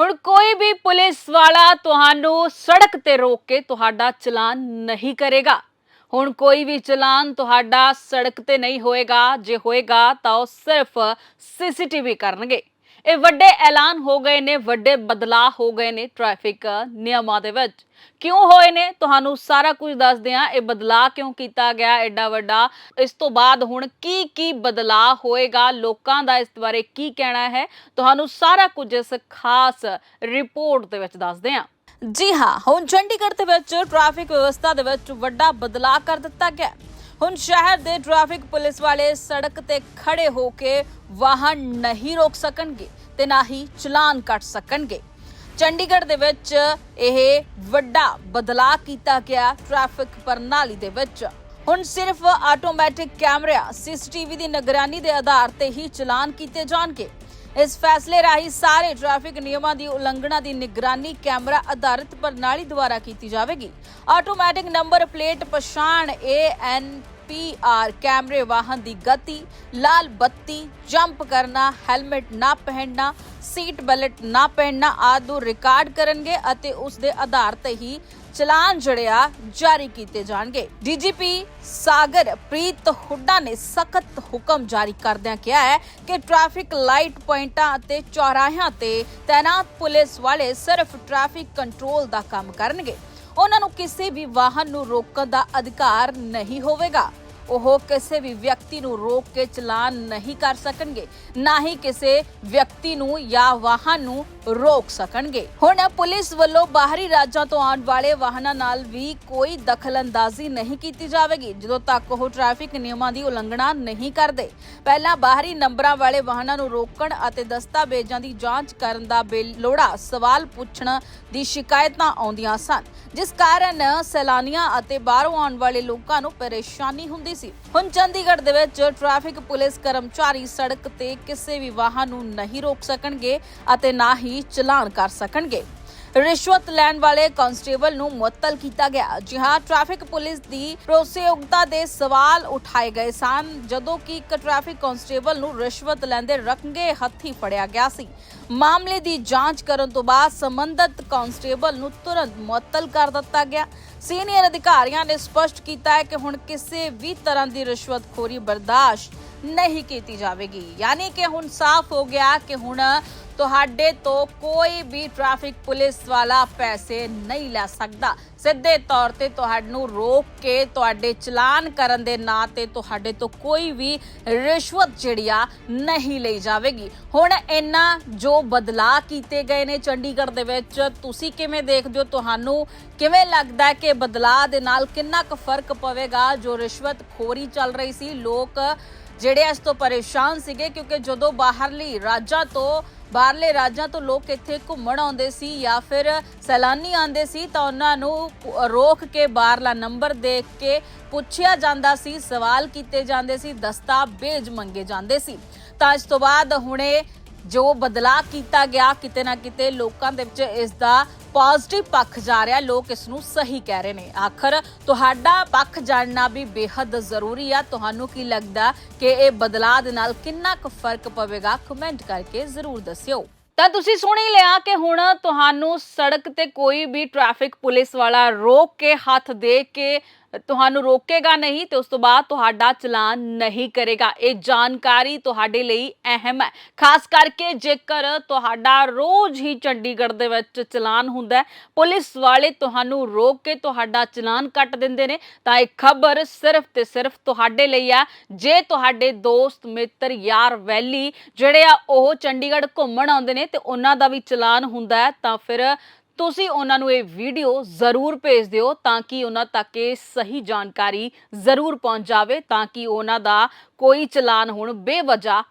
ਹੁਣ ਕੋਈ ਵੀ ਪੁਲਿਸ ਵਾਲਾ ਤੁਹਾਨੂੰ ਸੜਕ ਤੇ ਰੋਕ ਕੇ ਤੁਹਾਡਾ ਚਲਾਨ ਨਹੀਂ ਕਰੇਗਾ। ਹੁਣ ਕੋਈ ਵੀ ਚਲਾਨ ਤੁਹਾਡਾ ਸੜਕ ਤੇ ਨਹੀਂ ਹੋਏਗਾ। ਜੇ ਹੋਏਗਾ ਤਾਂ ਉਹ ਸਿਰਫ ਸੀਸੀਟੀਵੀ ਕਰਨਗੇ। ਇਹ ਵੱਡੇ ਐਲਾਨ ਹੋ ਗਏ ਨੇ, ਵੱਡੇ ਬਦਲਾਅ ਹੋ ਗਏ ਨੇ ਟ੍ਰੈਫਿਕ ਨਿਯਮਾਂ ਦੇ ਵਿੱਚ। ਕਿਉਂ ਹੋਏ ਨੇ? ਤੁਹਾਨੂੰ ਸਾਰਾ ਕੁਝ ਦੱਸਦੇ ਹਾਂ। ਇਹ ਬਦਲਾਅ ਕਿਉਂ ਕੀਤਾ ਗਿਆ? ਐਡਾ ਵੱਡਾ। ਇਸ ਤੋਂ ਬਾਅਦ ਹੁਣ ਕੀ ਕੀ ਬਦਲਾਅ ਹੋਏਗਾ? ਲੋਕਾਂ ਦਾ ਇਸ ਬਾਰੇ ਕੀ ਕਹਿਣਾ ਹੈ? ਤੁਹਾਨੂੰ ਸਾਰਾ ਕੁਝ ਇਸ ਖਾਸ ਰਿਪੋਰਟ ਦੇ ਵਿੱਚ ਦੱਸਦੇ ਹਾਂ। ਜੀ ਹਾਂ, ਹੁਣ ਚੰਡੀਗੜ੍ਹ ਦੇ ਵਿੱਚ ਟ੍ਰੈਫਿਕ ਵਿਵਸਥਾ ਦੇ ਵਿੱਚ ਵੱਡਾ ਬਦਲਾਅ ਕਰ ਦਿੱਤਾ ਗਿਆ। ਹੁਣ ਸ਼ਹਿਰ ਦੇ ਟ੍ਰੈਫਿਕ ਪੁਲਿਸ ਵਾਲੇ ਸੜਕ ਤੇ ਖੜੇ ਹੋ ਕੇ ਵਾਹਨ ਨਹੀਂ ਰੋਕ ਸਕਣਗੇ ਤੇ ਨਾ ਹੀ ਚਲਾਨ ਕੱਟ ਸਕਣਗੇ। ਚੰਡੀਗੜ੍ਹ ਦੇ ਵਿੱਚ ਇਹ ਵੱਡਾ ਬਦਲਾਅ ਕੀਤਾ ਗਿਆ ਟ੍ਰੈਫਿਕ ਪ੍ਰਣਾਲੀ ਦੇ ਵਿੱਚ। ਹੁਣ ਸਿਰਫ ਆਟੋਮੈਟਿਕ ਕੈਮਰਿਆਂ ਸੀਸੀਟੀਵੀ ਦੀ ਨਿਗਰਾਨੀ ਦੇ ਆਧਾਰ ਤੇ ਹੀ ਚਲਾਨ ਕੀਤੇ ਜਾਣਗੇ। ਇਸ ਫੈਸਲੇ ਰਾਹੀਂ ਸਾਰੇ ਟ੍ਰੈਫਿਕ ਨਿਯਮਾਂ ਦੀ ਉਲੰਘਣਾ ਦੀ ਨਿਗਰਾਨੀ ਕੈਮਰਾ ਆਧਾਰਿਤ ਪ੍ਰਣਾਲੀ ਦੁਆਰਾ ਕੀਤੀ ਜਾਵੇਗੀ। ਆਟੋਮੈਟਿਕ ਨੰਬਰ, ਪਲੇਟ, ਪਛਾਣ ANPR ਕੈਮਰੇ ਵਾਹਨ ਦੀ ਗਤੀ, ਲਾਲ ਬੱਤੀ, ਜੰਪ ਕਰਨਾ, ਹੈਲਮਟ ਨਾ ਪਹਿਨਣਾ, ਸੀਟ ਬੈਲਟ ਨਾ ਪਹਿਨਣਾ ਆਦਿ ਰਿਕਾਰਡ ਕਰਨਗੇ ਅਤੇ ਉਸ ਦੇ ਆਧਾਰ ਤੇ ਹੀ ਚਲਾਨ ਜੜਿਆ ਜਾਰੀ ਕੀਤੇ ਜਾਣਗੇ। ਡੀਜੀਪੀ ਸਾਗਰ ਪ੍ਰੀਤ ਹੁੱਡਾ ਨੇ ਸਖਤ ਹੁਕਮ ਜਾਰੀ ਕਰਦਿਆਂ ਕਿਹਾ ਹੈ ਕਿ ਟ੍ਰੈਫਿਕ ਲਾਈਟ ਪੁਆਇੰਟਾਂ ਅਤੇ ਚੌਰਾਹਿਆਂ ਤੇ ਤੈਨਾਤ ਪੁਲਿਸ ਵਾਲੇ ਸਿਰਫ ਟ੍ਰੈਫਿਕ ਕੰਟਰੋਲ ਦਾ ਕੰਮ ਕਰਨਗੇ। ਉਹਨਾਂ ਨੂੰ ਕਿਸੇ ਵੀ ਵਾਹਨ ਨੂੰ ਰੋਕਣ ਦਾ ਅਧਿਕਾਰ ਨਹੀਂ ਹੋਵੇਗਾ। ਉਹ ਕਿਸੇ ਵੀ ਵਿਅਕਤੀ ਨੂੰ ਰੋਕ ਕੇ ਚਲਾਨ ਨਹੀਂ ਕਰ ਸਕਣਗੇ। ਨਾ ਹੀ ਕਿਸੇ ਵਿਅਕਤੀ ਨੂੰ ਜਾਂ ਵਾਹਨ ਨੂੰ ਰੋਕ ਸਕਣਗੇ। ਹੁਣ ਪੁਲਿਸ ਵੱਲੋਂ ਬਾਹਰੀ ਰਾਜਾਂ ਤੋਂ ਆਉਣ ਵਾਲੇ ਵਾਹਨਾਂ ਨਾਲ ਵੀ ਕੋਈ ਦਖਲਅੰਦਾਜ਼ੀ ਨਹੀਂ ਕੀਤੀ ਜਾਵੇਗੀ, ਜਦੋਂ ਤੱਕ ਉਹ ਟ੍ਰੈਫਿਕ ਨਿਯਮਾਂ ਦੀ ਉਲੰਘਣਾ ਨਹੀਂ ਕਰਦੇ। ਪਹਿਲਾਂ ਬਾਹਰੀ ਨੰਬਰਾਂ ਵਾਲੇ ਵਾਹਨਾਂ ਨੂੰ ਰੋਕਣ ਅਤੇ ਦਸਤਾਵੇਜ਼ਾਂ ਦੀ ਜਾਂਚ ਕਰਨ ਦਾ ਬੇਲੋੜਾ ਸਵਾਲ ਪੁੱਛਣ ਦੀ ਸ਼ਿਕਾਇਤਾਂ ਆਉਂਦੀਆਂ ਸਨ। ਜਿਸ ਕਾਰਨ ਸੈਲਾਨੀਆਂ ਅਤੇ ਬਾਹਰੋਂ ਆਉਣ ਵਾਲੇ ਲੋਕਾਂ ਨੂੰ ਪਰੇਸ਼ਾਨੀ ਹੁੰਦੀ ਸੀ। ਹੁਣ ਚੰਡੀਗੜ੍ਹ ਦੇ ਵਿੱਚ ਟ੍ਰੈਫਿਕ ਪੁਲਿਸ ਕਰਮਚਾਰੀ ਸੜਕ ਤੇ ਕਿਸੇ ਵੀ ਵਾਹਨ ਨੂੰ ਨਹੀਂ ਰੋਕ ਸਕਣਗੇ ਅਤੇ ਨਾ ਹੀ ਚਲਾਨ ਕਰ ਸਕਣਗੇ। ਰਿਸ਼ਵਤ ਲੈਣ ਵਾਲੇ ਕਾਂਸਟੇਬਲ ਨੂੰ ਮੁਅੱਤਲ ਕੀਤਾ ਗਿਆ। ਜੀ ਟ੍ਰੈਫਿਕ ਪੁਲਿਸ ਦੀ ਭਰੋਸੇਯੋਗਤਾ ਦੇ ਸਵਾਲ ਉਠਾਏ ਗਏ ਸਨ। ਜਦੋਂ ਕਿ ਇੱਕ ਟ੍ਰੈਫਿਕ ਕਾਂਸਟੇਬਲ ਨੂੰ ਰਿਸ਼ਵਤ ਲੈਂਦੇ ਰੰਗੇ ਹੱਥੀ ਫੜਿਆ ਗਿਆ ਸੀ। ਮਾਮਲੇ ਦੀ ਜਾਂਚ ਕਰਨ ਤੋਂ ਬਾਅਦ ਸੰਬੰਧਤ ਕਾਂਸਟੇਬਲ ਨੂੰ ਤੁਰੰਤ ਮੁਅੱਤਲ ਕਰ ਦਿੱਤਾ ਗਿਆ। ਸੀਨੀਅਰ ਅਧਿਕਾਰੀਆਂ ਨੇ ਸਪਸ਼ਟ ਕੀਤਾ ਹੈ ਕਿ ਹੁਣ ਕਿਸੇ ਵੀ ਤਰ੍ਹਾਂ ਦੀ ਰਿਸ਼ਵਤਖੋਰੀ ਬਰਦਾਸ਼ਤ ਨਹੀਂ ਕੀਤੀ ਜਾਵੇਗੀ। ਯਾਨੀ ਕਿ ਹੁਣ ਸਾਫ਼ ਹੋ ਗਿਆ ਕਿ ਹੁਣ ਤੁਹਾਡੇ ਤੋਂ ਕੋਈ ਵੀ ਟ੍ਰੈਫਿਕ ਪੁਲਿਸ ਵਾਲਾ ਪੈਸੇ ਨਹੀਂ ਲੈ ਸਕਦਾ। ਸਿੱਧੇ ਤੌਰ ਤੇ ਤੁਹਾਨੂੰ ਰੋਕ ਕੇ ਤੁਹਾਡੇ ਚਲਾਨ ਕਰਨ ਦੇ ਨਾਂ ਤੇ ਤੁਹਾਡੇ ਤੋਂ ਕੋਈ ਵੀ ਰਿਸ਼ਵਤ ਜਿਹੜੀ ਆ ਨਹੀਂ ਲਈ ਜਾਵੇਗੀ। ਹੁਣ ਇਹਨਾਂ ਜੋ ਬਦਲਾਅ ਕੀਤੇ ਗਏ ਨੇ ਚੰਡੀਗੜ੍ਹ ਦੇ ਵਿੱਚ, ਤੁਸੀਂ ਕਿਵੇਂ ਦੇਖਦੇ ਹੋ? ਤੁਹਾਨੂੰ ਕਿਵੇਂ ਲੱਗਦਾ ਕਿ ਬਦਲਾਅ ਦੇ ਨਾਲ ਕਿੰਨਾ ਕੁ ਫ਼ਰਕ ਪਵੇਗਾ? ਜੋ ਰਿਸ਼ਵਤ ਖੋਰੀ ਚੱਲ ਰਹੀ ਸੀ, ਲੋਕ ਜਿਹੜੇ ਇਸ ਤੋਂ ਪਰੇਸ਼ਾਨ ਸੀਗੇ, ਕਿਉਂਕਿ ਜਦੋਂ ਬਾਹਰਲੀ ਰਾਜਾਂ ਤੋਂ, ਬਾਹਰਲੇ ਰਾਜਾਂ ਤੋਂ ਲੋਕ ਇੱਥੇ ਘੁੰਮਣ ਆਉਂਦੇ ਸੀ ਜਾਂ ਫਿਰ ਸੈਲਾਨੀ ਆਉਂਦੇ ਸੀ, ਤਾਂ ਉਹਨਾਂ ਨੂੰ ਰੋਕ ਕੇ, ਬਾਹਰਲਾ ਨੰਬਰ ਦੇਖ ਕੇ ਪੁੱਛਿਆ ਜਾਂਦਾ ਸੀ, ਸਵਾਲ ਕੀਤੇ ਜਾਂਦੇ ਸੀ, ਦਸਤਾਵੇਜ਼ ਮੰਗੇ ਜਾਂਦੇ ਸੀ। ਤਾਂ ਇਸ ਤੋਂ ਬਾਅਦ ਹੁਣੇ ਜੋ ਬਦਲਾਅ ਕੀਤਾ ਗਿਆ, ਕਿਤੇ ਨਾ ਕਿਤੇ ਲੋਕਾਂ ਦੇ ਵਿੱਚ ਇਸ ਦਾ ਪੋਜ਼ਿਟਿਵ ਪੱਖ ਜਾ ਰਿਹਾ, ਲੋਕ ਇਸ ਨੂੰ ਸਹੀ ਕਹਿ ਰਹੇ ਨੇ। ਆਖਰ, ਤੁਹਾਡਾ ਪੱਖ ਜਾਣਨਾ ਵੀ ਬੇहद ਜ਼ਰੂਰੀ ਆ। ਤੁਹਾਨੂੰ ਕੀ ਲੱਗਦਾ ਕਿ ਇਹ ਬਦਲਾਅ ਦੇ ਨਾਲ ਕਿੰਨਾ ਕੁ ਫ਼ਰਕ ਪਵੇਗਾ? ਕਮੈਂਟ ਕਰਕੇ ਜ਼ਰੂਰ ਦੱਸਿਓ। ਤਾਂ ਤੁਸੀਂ ਸੁਣ ਹੀ ਲਿਆ ਕਿ ਹੁਣ ਤੁਹਾਨੂੰ ਸੜਕ ਤੇ ਕੋਈ ਵੀ ਟ੍ਰੈਫਿਕ ਪੁਲਿਸ ਵਾਲਾ ਰੋਕ ਕੇ ਹੱਥ ਦੇ ਕੇ ਤੁਹਾਨੂੰ ਰੋਕੇਗਾ ਨਹੀਂ ਤੇ ਉਸ ਤੋਂ ਬਾਅਦ ਤੁਹਾਡਾ ਚਲਾਨ ਨਹੀਂ ਕਰੇਗਾ। ਇਹ ਜਾਣਕਾਰੀ ਤੁਹਾਡੇ ਲਈ ਅਹਿਮ ਹੈ। ਖਾਸ ਕਰਕੇ ਜੇਕਰ ਤੁਹਾਡਾ ਰੋਜ਼ ਹੀ ਚੰਡੀਗੜ੍ਹ ਦੇ ਵਿੱਚ ਚਲਾਨ ਹੁੰਦਾ ਪੁਲਿਸ ਵਾਲੇ ਤੁਹਾਨੂੰ ਰੋਕ ਕੇ ਤੁਹਾਡਾ ਚਲਾਨ ਕੱਟ ਦਿੰਦੇ ਨੇ। ਤਾਂ ਇਹ ਖਬਰ ਸਿਰਫ ਤੇ ਸਿਰਫ ਤੁਹਾਡੇ ਲਈ ਆ ਜੇ ਤੁਹਾਡੇ ਦੋਸਤ, ਮਿੱਤਰ, ਯਾਰ, ਵੈਲੀ ਜਿਹੜੇ ਆ ਉਹ ਚੰਡੀਗੜ੍ਹ ਘੁੰਮਣ ਆਉਂਦੇ ਨੇ ਤੇ ਉਹਨਾਂ ਦਾ ਵੀ ਚਲਾਨ ਹੁੰਦਾ ਹੈ, ਤਾਂ ਫਿਰ ਤੁਸੀਂ ਉਹਨਾਂ ਨੂੰ ਇਹ ਵੀਡੀਓ ਜ਼ਰੂਰ ਭੇਜ ਦਿਓ ਤਾਂ ਕਿ ਉਹਨਾਂ ਤੱਕ ਇਹ ਸਹੀ ਜਾਣਕਾਰੀ ਜ਼ਰੂਰ ਪਹੁੰਚ ਜਾਵੇ ਤਾਂ ਕਿ ਉਹਨਾਂ ਦਾ ਕੋਈ ਚਲਾਨ ਹੁਣ ਬੇਵਜ੍ਹਾ